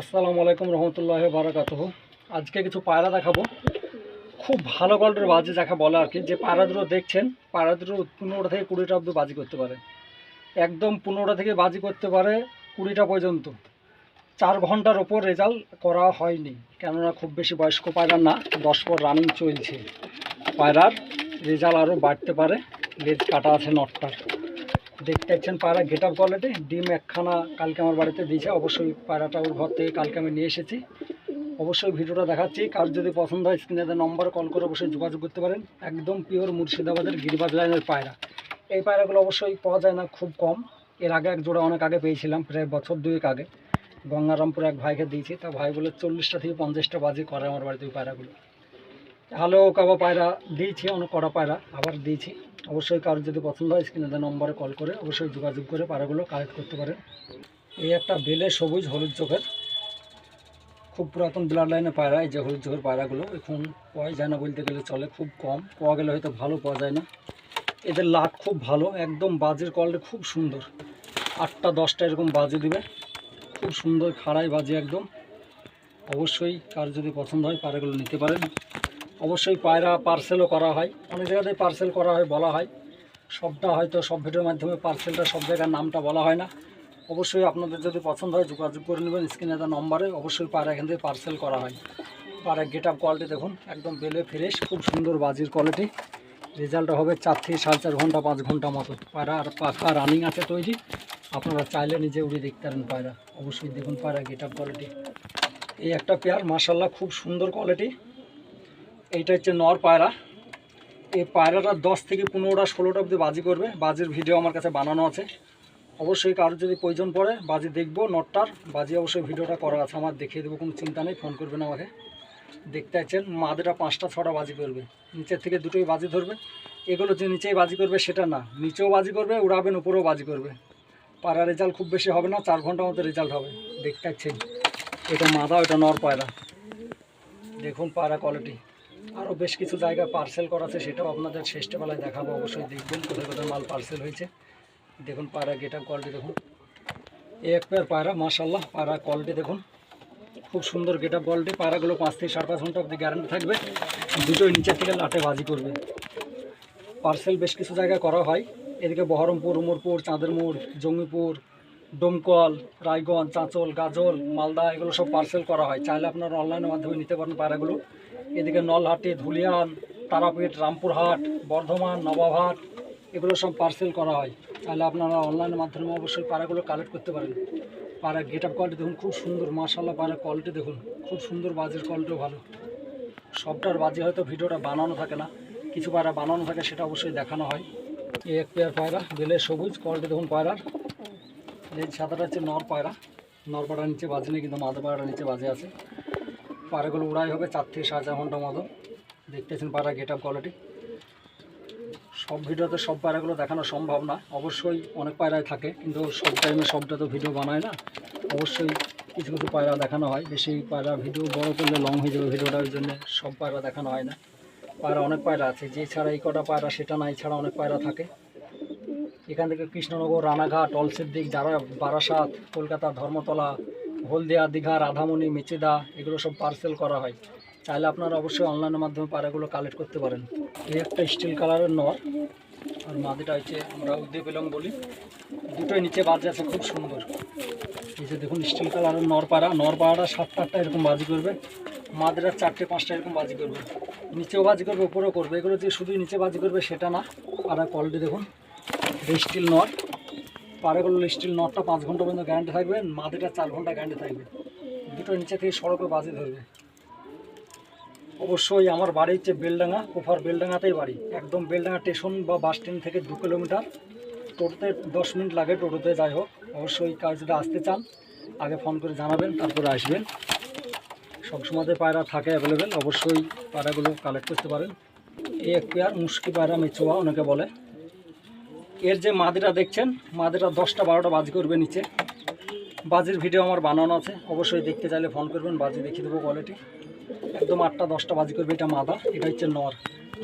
আসসালামু আলাইকুম রহমতুল্লাহ বারাকাত আজকে কিছু পায়রা দেখাবো। খুব ভালো কোয়ালিটির বাজি যাকে বলে আর কি। যে পায়রা দুটো দেখছেন পায়রা দুটো পনেরোটা থেকে কুড়িটা অব্দি বাজি করতে পারে। একদম পনেরোটা থেকে বাজি করতে পারে কুড়িটা পর্যন্ত। চার ঘণ্টার ওপর রেজাল্ট করা হয়নি। কেননা খুব বেশি বয়স্ক পায়রা না, দশ পর রানিং চলছে। পায়রার রেজাল্ট আরও বাড়তে পারে। লেজ কাটা আছে নটটার। দেখতে পাচ্ছেন পায়রা গেট আপ কোয়ালিটি ডিম একখানা কালকে আমার বাড়িতে দিয়েছে। অবশ্যই পায়রাটা ওর ঘর থেকে কালকে আমি নিয়ে এসেছি। অবশ্যই ভিডিওটা দেখাচ্ছি। কার যদি পছন্দ হয় স্ক্রিনে নম্বরে কল করে অবশ্যই যোগাযোগ করতে পারেন। একদম পিওর মুর্শিদাবাদের গিরিবাজ লাইনের পায়রা। এই পায়রাগুলো অবশ্যই পাওয়া যায় না খুব কম। এর আগে এক জোড়া অনেক আগে পেয়েছিলাম, প্রায় বছর দুয়েক আগে। গঙ্গারামপুরে এক ভাইকে দিয়েছি। তা ভাই বলে চল্লিশটা থেকে পঞ্চাশটা বাজি করে আমার বাড়িতে ওই পায়রাগুলো। হ্যালো, কাবা পায়রা দিয়েছি অনেক কড়া পায়রা আবার দিয়েছি। অবশ্যই কারোর যদি পছন্দ হয়, স্ক্রিনে দেওয়া নম্বরে কল করে অবশ্যই যোগাযোগ করে পায়রাগুলো কালেক্ট করতে পারেন। এই একটা বেলে সবুজ হলুদ চোখের, খুব পুরাতন ব্লাড লাইনে পায়রা, এই যে হলুদ চোখের পায়রাগুলো, এখন পাওয়া যায় না বলতে গেলে চলে, খুব কম। পাওয়া গেলে হয়তো ভালো পাওয়া যায় না। এদের লাট খুব ভালো, একদম বাজের কলটা খুব সুন্দর। আটটা, দশটা এরকম বাজে দিবে। খুব সুন্দর খাড়াই বাজে একদম। অবশ্যই কার যদি পছন্দ হয়, পায়রাগুলো নিতে পারেন। অবশ্যই পায়রা পার্সেলও করা হয়। অনেক জায়গাতে পার্সেল করা হয় বলা হয়। সবটা হয়তো সব ভিডিওর মাধ্যমে পার্সেলটা সব জায়গার নামটা বলা হয় না। অবশ্যই আপনাদের যদি পছন্দ হয় যোগাযোগ করে নেবেন। স্ক্রিনে দেওয়া নম্বরে অবশ্যই পায়রা এখান থেকে পার্সেল করা হয়। পায়রা গেট আপ কোয়ালিটি দেখুন, একদম বেলে ফ্রেশ, খুব সুন্দর বাজির কোয়ালিটি। রেজাল্টটা হবে চার থেকে সাড়ে চার ঘণ্টা, পাঁচ ঘণ্টা মতো। পায়রা আর পাখা রানিং আছে তৈরি। আপনারা চাইলে নিজে উড়ে দেখতে পারেন পায়রা। অবশ্যই দেখুন পায়রা গেট আপ কোয়ালিটি। এই একটা পেয়ার মার্শাল্লাহ খুব সুন্দর কোয়ালিটি। এইটা হচ্ছে নর পায়রা। এই পায়রাটা দশ থেকে পনেরোটা, ষোলোটা অবধি বাজি করবে। বাজির ভিডিও আমার কাছে বানানো আছে। অবশ্যই কারোর যদি প্রয়োজন পড়ে, বাজি দেখব নটটার বাজি অবশ্যই ভিডিওটা করা আছে। আমার দেখিয়ে দেবো, কোনো চিন্তা নেই, ফোন করবেন আমাকে। দেখতে পাচ্ছেন মাদেরা পাঁচটা, ছটা বাজি করবে। নিচের থেকে দুটোই বাজি ধরবে। এগুলো যে নিচেই বাজি করবে, সেটা না। নিচেও বাজি করবে, উড়াবেন, উপরেও বাজি করবে। পায়রা রেজাল্ট খুব বেশি হবে না, চার ঘণ্টার মতো রেজাল্ট হবে। দেখতে পাচ্ছেন এটা মাদা ওটা নর পায়রা। দেখুন পায়রা কোয়ালিটি আরও বেশ কিছু জায়গা পার্সেল করা আছে, সেটাও আপনাদের শেষবেলায় দেখাবো, অবশ্যই দেখবেন কোথায় কোথায় মাল পার্সেল হয়েছে। দেখুন পায়রা গেট আপ কোয়ালিটি দেখুন। এই এক পেয়ার পায়রা মাশাল্লাহ পায়রা কোয়ালিটি দেখুন। খুব সুন্দর গেট আপ কোয়ালিটি পায়রাগুলো পাঁচ থেকে সাড়ে পাঁচ ঘণ্টা অবধি গ্যারান্টি থাকবে দুটোই নিচের থেকে লাটে বাজি করবে। পার্সেল বেশ কিছু জায়গায় করা হয়, এদিকে বহরমপুর, উমরপুর চাঁদেরমোড় জঙ্গিপুর ডোমকল রায়গঞ্জ, চাঁচল, গাজল, মালদা, এগুলো সব পার্সেল করা হয়। চাইলে আপনারা অনলাইনের মাধ্যমে নিতে পারেন পায়রাগুলো। এদিকে নলহাটি, ধুলিয়ান, তারাপীঠ, রামপুরহাট, বর্ধমান, নবাবহাট, এগুলো সব পার্সেল করা হয়। তাহলে আপনারা অনলাইনের মাধ্যমে অবশ্যই পায়রাগুলো কালেক্ট করতে পারেন। পায়রা গেট আপ কোয়ালিটি দেখুন, খুব সুন্দর মার্শাল্লাহ পায়রা কোয়ালিটি দেখুন। খুব সুন্দর, বাজির কোয়ালিটিও ভালো। সবটার বাজি হয়তো ভিডিওটা বানানো থাকে না। কিছু পায়রা বানানো থাকে, সেটা অবশ্যই দেখানো হয়। এক পেয়ার পায়রা, বেলে সবুজ কোয়ালিটি দেখুন পায়রার। এই সাদাটা হচ্ছে নর পায়রা। নর পায়রা নিচে বাজে নেই, কিন্তু মাদা পায়রা নিচে বাজে আছে। পায়রাগুলো উড়াই হবে চার থেকে সাড়ে চার ঘণ্টার মতো। দেখতেছেন পায়রা গেট আপ কোয়ালিটি সব ভিডিওতে সব পায়রাগুলো দেখানো সম্ভব না। অবশ্যই অনেক পায়রায় থাকে, কিন্তু সব টাইমে সবটা তো ভিডিও বানায় না। অবশ্যই কিছু কিছু পায়রা দেখানো হয়। বেশি পায়রা ভিডিও বড় করলে লং হয়ে যাবে ভিডিওটা ওই জন্য সব পায়রা দেখানো হয় না। পায়রা অনেক পায়রা আছে, যে ছাড়া এই কটা পায়রা, সেটা না, এছাড়া অনেক পায়রা থাকে। এখান থেকে কৃষ্ণনগর, রানাঘাট অলসের দিক যারা বারাসাত, কলকাতা, ধর্মতলা, হলদিয়া, দীঘা, রাধামণি, মেচেদা, এগুলো সব পার্সেল করা হয়। চাইলে আপনারা অবশ্যই অনলাইনের মাধ্যমে পায়রাগুলো কালেক্ট করতে পারেন। এই একটা স্টিল কালারের নর। আর মাদিটা হচ্ছে আমরা উদ্দে পেলং বলি। দুটোই নিচে বাজে আছে, খুব সুন্দর। এই যে দেখুন স্টিল কালারের নর পাড়া। নর পাড়াটা সাতটা আটটা এরকম বাজি করবে। মাদেরা চারটে, পাঁচটা এরকম বাজি করবে। নিচেও বাজি করবে, উপরেও করবে। এগুলো যে শুধু নিচে বাজি করবে সেটা না। পাড়া কোয়ালিটি দেখুন। স্টিল নট পাড়াগুলো স্টিল নটটা পাঁচ ঘণ্টা পর্যন্ত গ্যারান্টি থাকবে মাদিটা চার ঘণ্টা গ্যারান্টি থাকবে। দুটো নিচে থেকে সড়কে বাজি ধরবে। অবশ্যই আমার বাড়ি হচ্ছে বেলডাঙ্গা কোফার বেলডাঙ্গাতেই বাড়ি। একদম বেলডাঙ্গা স্টেশন বা বাস স্ট্যান্ড থেকে দু কিলোমিটার টোটোতে দশ মিনিট লাগে টোটোতে যাই হোক। অবশ্যই কাজ যদি আসতে চান, আগে ফোন করে জানাবেন, তারপরে আসবেন। সবসময় পায়রা থাকে অ্যাভেলেবেল অবশ্যই পায়রাগুলো কালেক্ট করতে পারেন। এই এক পেয়ার মুশকি পায়রা মেচোয়া, অনেকে বলে। এর যে মাদিরা দেখছেন, মাদিরা দশটা বারোটা বাজি করবে নিচে। বাজির ভিডিও আমার বানানো আছে, অবশ্যই দেখতে চাইলে ফোন করবেন, বাজি দেখিয়ে দেবো কোয়ালিটি একদম আটটা, দশটা বাজি করবে এটা মাদা, এটা হচ্ছে নর।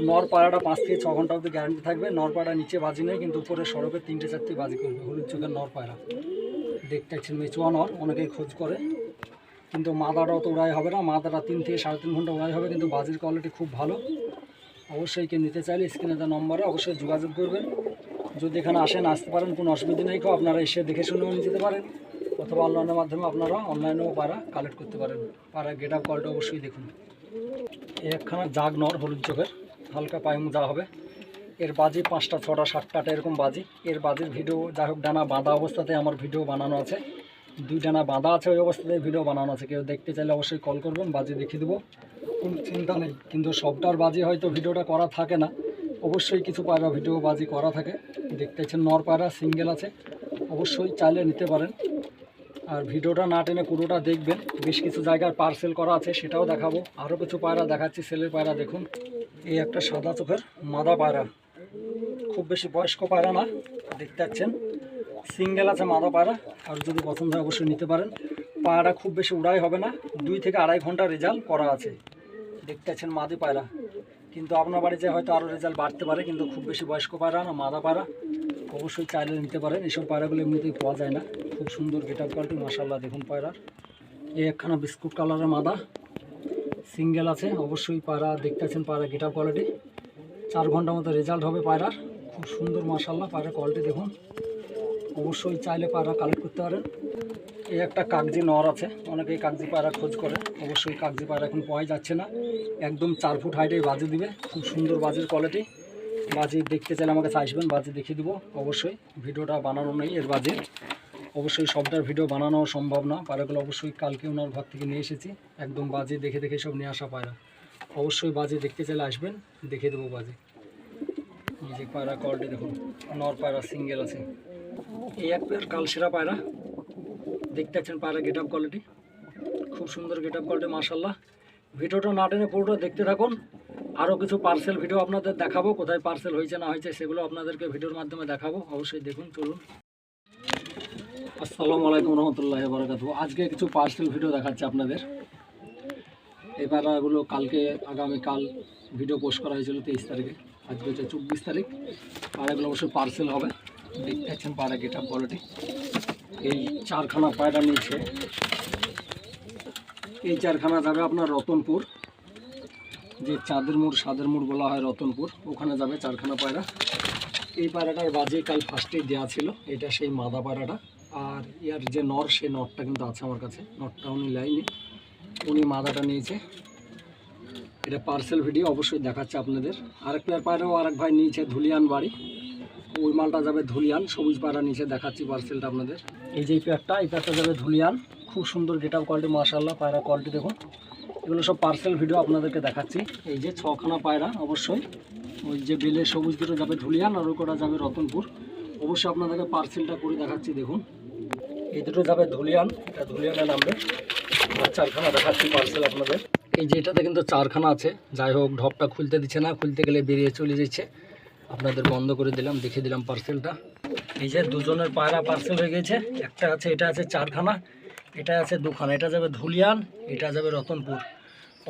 নর পাড়াটা পাঁচ থেকে ছ ঘণ্টা অবধি গ্যারান্টি থাকবে, নর পাড়া নিচে বাজি নেই, কিন্তু উপরে সড়কে তিনটে, চারটে বাজি করবে, হলুদ চোখের নর পায়রা দেখতে পাচ্ছেন মেচুয়া নর, অনেকেই খোঁজ করে। কিন্তু মাদাটা অত উড়াই হবে না, মাদাটা তিন থেকে সাড়ে তিন ঘণ্টা উড়াই হবে, কিন্তু বাজির কোয়ালিটি খুব ভালো। অবশ্যই কেউ নিতে চাইলে স্ক্রিনে দেওয়া নম্বরে অবশ্যই যোগাযোগ করবেন। যদি এখানে আসেন, আসতে পারেন, কোনো অসুবিধা নেই। কেউ আপনারা এসে দেখে শুনেও নিয়ে যেতে পারেন। অথবা অনলাইনের মাধ্যমে আপনারা অনলাইনেও পাড়া কালেক্ট করতে পারেন। পাড়া গেট আপ কলটা অবশ্যই দেখুন। একখানা জাগ নর, হলুদ চোখের। হালকা পায়মু যা হবে। এর বাজি পাঁচটা, ছটা, সাতটা, আটটা এরকম বাজি। এর বাজির ভিডিও যাই হোক, ডানা বাঁধা অবস্থাতে আমার ভিডিও বানানো আছে। দুই ডানা বাঁধা আছে ওই অবস্থাতে ভিডিও বানানো আছে। কেউ দেখতে চাইলে অবশ্যই কল করবেন, বাজি দেখিয়ে দেবো। কোনো চিন্তা নেই। কিন্তু সবটার বাজি হয়তো ভিডিওটা করা থাকে না। অবশ্যই কিছু পায়রা ভিডিও বাজি করা থাকে। দেখতেছেন নর পায়রা, সিঙ্গেল আছে। অবশ্যই চাইলে নিতে পারেন। আর ভিডিওটা না টেনে পুরোটা দেখবেন। বেশ কিছু জায়গার পার্সেল করা আছে, সেটাও দেখাবো। আরও কিছু পায়রা দেখাচ্ছি সেলের পায়রা দেখুন। এই একটা সাদা চোখের মাদা পায়রা। খুব বেশি বয়স্ক পায়রা না। দেখতে পাচ্ছেন, সিঙ্গেল আছে মাদা পায়রা। আর যদি পছন্দ হয়, অবশ্যই নিতে পারেন। পায়রা খুব বেশি উড়াই হবে না। দুই থেকে আড়াই ঘণ্টা রেজাল্ট করা আছে। দেখতে পাচ্ছেন, মাদি পায়রা। কিন্তু আপনার বাড়িতে হয়তো আরও রেজাল্ট বাড়তে পারে, কিন্তু খুব বেশি বয়স্ক পায়রা না, মাদা পায়রা অবশ্যই চাইলে নিতে পারেন। এইসব পায়রাগুলো এমনিতেই পাওয়া যায় না। খুব সুন্দর গেট আপ কোয়ালিটি মাসাল্লাহ দেখুন পায়রার। এই একখানা বিস্কুট কালারের মাদা সিঙ্গেল আছে, অবশ্যই পায়রা দেখতে পাচ্ছেন পায়রা গেট আপ কোয়ালিটি চার ঘণ্টার মতো রেজাল্ট হবে পায়রার। খুব সুন্দর মাসাল্লাহ পায়রার কোয়ালিটি দেখুন। অবশ্যই চাইলে পায়রা কালেক্ট করতে পারেন। এই একটা কাগজি নর আছে। অনেকেই কাগজি পায়রা খোঁজ করে। অবশ্যই কাগজি পায়রা এখন পাওয়াই যাচ্ছে না। একদম চার ফুট হাইটে বাজি দিবে। খুব সুন্দর বাজির কোয়ালিটি বাজি দেখতে চাইলে আমাকে আসবেন, বাজি দেখিয়ে দিব। অবশ্যই ভিডিওটা বানানো নেই এর বাজি। অবশ্যই সবটার ভিডিও বানানো সম্ভব না। পায়রাগুলো অবশ্যই কালকে ওনার ঘর থেকে নিয়ে এসেছি। একদম বাজি দেখে দেখে সব নিয়ে আসা পায়রা। অবশ্যই বাজি দেখতে চাইলে আসবেন দেখে দেবো বাজি। এই যে পায়রা কোয়ালিটি দেখুন। নর পায়রা সিঙ্গেল আছে। এই এক পেয়ার কালসেরা পায়রা। দেখতে পাচ্ছেন পায়রা গেট কোয়ালিটি খুব সুন্দর গেট আপ কোয়ালিটি মার্শাল্লাহ ভিডিওটা না টেনে পুরোটা দেখতে থাকুন। আরও কিছু পার্সেল ভিডিও আপনাদের দেখাবো, কোথায় পার্সেল হয়েছে, না হয়েছে, সেগুলো আপনাদেরকে ভিডিওর মাধ্যমে দেখাবো। অবশ্যই দেখুন, চলুন। আসসালামু আলাইকুম রহমতুল্লাহ বারাকাতু আজকে কিছু পার্সেল ভিডিও দেখাচ্ছে আপনাদের। এই পায়রাগুলো কালকে, আগামীকাল ভিডিও পোস্ট করা হয়েছিল তেইশ তারিখে। আজকে হচ্ছে চব্বিশ তারিখ। পায়রাগুলো অবশ্যই পার্সেল হবে। দেখতে পাচ্ছেন পায়রা গেট আপ কোয়ালিটি এই চারখানা পায়রা নিয়েছে। এই চারখানা যাবে আপনার রতনপুর, যে চাঁদের মোড়, সাদের মোড় বলা হয় রতনপুর, ওখানে যাবে চারখানা পায়রা। এই পায়রাটার বাজে কাল ফার্স্টেই দেওয়া ছিল, এটা সেই মাদা পায়রাটা। আর ইয়ার যে নর, সে নরটা কিন্তু আছে আমার কাছে নটটা উনি লাইনি, উনি মাদাটা নিয়েছে। এটা পার্সেল ভিডিও অবশ্যই দেখাচ্ছে আপনাদের। আরেক পেয়ার পায়রাও আরেক ভাই নিয়েছে ধুলিয়ান বাড়ি ওই মালটা যাবে ধুলিয়ান, সবুজ পায়রা নিচে দেখাচ্ছি পার্সেলটা আপনাদের। এই যে এই পেয়ারটা এই প্যাকটা যাবে ধুলিয়ান। খুব সুন্দর গেট আপ কোয়ালিটি মার্শাল্লাহ পায়রা কোয়ালিটি দেখুন। এগুলো সব পার্সেল ভিডিও আপনাদেরকে দেখাচ্ছি। এই যে ছখানা পায়রা, অবশ্যই। ওই যে বেলের সবুজ দুটো যাবে ধুলিয়ান আর ওই কটা যাবে রতনপুর। অবশ্যই আপনাদেরকে পার্সেলটা করে দেখাচ্ছি, দেখুন। এই দুটো যাবে ধুলিয়ান, এটা ধুলিয়ানে নামবে আর চারখানা দেখাচ্ছি পার্সেল আপনাদের। এই যে এটাতে কিন্তু চারখানা আছে। যাই হোক, ঢপটা খুলতে দিচ্ছে না, খুলতে গেলে বেরিয়ে চলে যাচ্ছে। আপনাদের বন্ধ করে দিলাম, দেখিয়ে দিলাম পার্সেলটা এই যে দুজনের পায়রা পার্সেল হয়ে গেছে, একটা আছে, এটা আছে চারখানা, এটা আছে দুখানা, এটা যাবে ধুলিয়ান, এটা যাবে রতনপুর।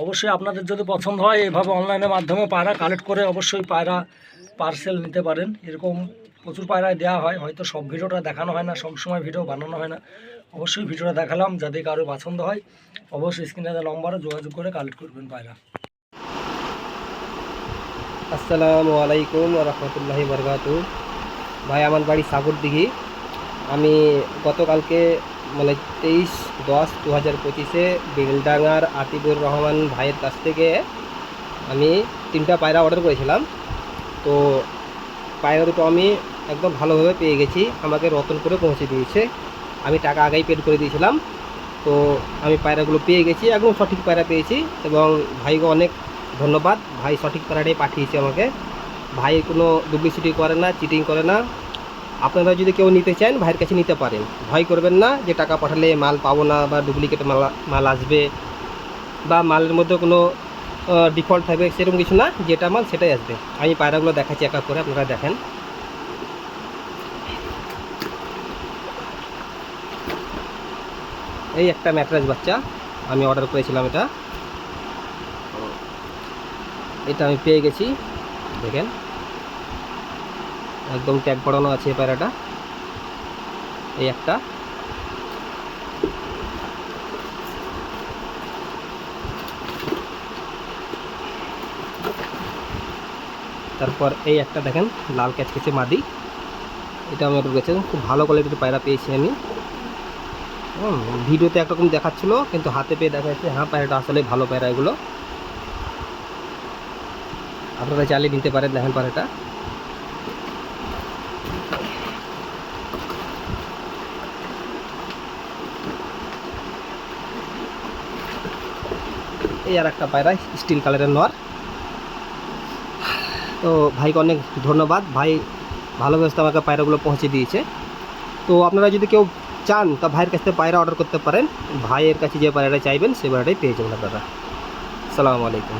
অবশ্যই আপনাদের যদি পছন্দ হয় এভাবে অনলাইনের মাধ্যমে পায়রা কালেক্ট করে অবশ্যই পায়রা পার্সেল নিতে পারেন। এরকম প্রচুর পায়রায় দেওয়া হয়, হয়তো সব ভিডিওটা দেখানো হয় না, সব সময় ভিডিও বানানো হয় না। অবশ্যই ভিডিওটা দেখালাম যাতে কারও পছন্দ হয়, অবশ্যই স্ক্রিনে নম্বরে যোগাযোগ করে কালেক্ট করবেন পায়রা। আসসালামু আলাইকুম রহমতুল্লাহি বরকাতু ভাই, আমার বাড়ি সাগরদিঘি। আমি গতকালকে মানে তেইশ দশ দু হাজার পঁচিশে বেলডাঙ্গার আতিবুর রহমান ভাইয়ের কাছ থেকে আমি তিনটা পায়রা অর্ডার করেছিলাম। তো পায়রা দুটো আমি একদম ভালোভাবে পেয়ে গেছি। আমাকে রতনপুরে পৌঁছে দিয়েছে। আমি টাকা আগেই পেড করে দিয়েছিলাম। তো আমি পায়রাগুলো পেয়ে গেছি, একদম সঠিক পায়রা পেয়েছি এবং ভাইকে অনেক ধন্যবাদ। ভাই সঠিক পায়রাটাই পাঠিয়েছে আমাকে। ভাই কোনো ডুপ্লিসিটি করে না চিটিং করে না। আপনারা যদি কেউ নিতে চান, ভাইয়ের কাছে নিতে পারেন। ভয় করবেন না যে টাকা পাঠালে মাল পাবো না বা ডুপ্লিকেট মাল মাল আসবে বা মালের মধ্যে কোনো ডিফল্ট থাকবে, সেরকম কিছু না। যেটা মাল সেটাই আসবে। আমি পায়রাগুলো দেখাচ্ছি একা করে, আপনারা দেখেন। এই একটা ম্যাট্রাস বাচ্চা, আমি অর্ডার করেছিলাম এটা। এটা আমি পেয়ে গেছি। দেখেন। একদম ট্যাগ পড়ানো আছে প্যারাটা। এই একটা। তারপর এই একটা দেখেন, লাল ক্যাচকেচে মাদি। এটা আমি একটু গেছে খুব ভালো কোয়ালিটির পায়রা পেয়েছি আমি। ভিডিওতে একরকম দেখাচ্ছিলো, কিন্তু হাতে পেয়ে দেখা যাচ্ছে হ্যাঁ পায়রাটা আসলে ভালো পায়রা এগুলো। আপনারা চালিয়ে নিতে পারেন, দেখেন পায়রাটা এই আর একটা পায়রা, স্টিল কালারের নর। তো ভাইকে অনেক ধন্যবাদ। ভাই ভালো ব্যবস্থা আমাকে পায়রাগুলো পৌঁছে দিয়েছে। তো আপনারা যদি কেউ চান, তা ভাইয়ের কাছ থেকে পায়রা অর্ডার করতে পারেন। ভাইয়ের কাছে যে পায়রাটা চাইবেন, সে পায়রাটাই পেয়ে যাবেন আপনারা। সালামু আলাইকুম।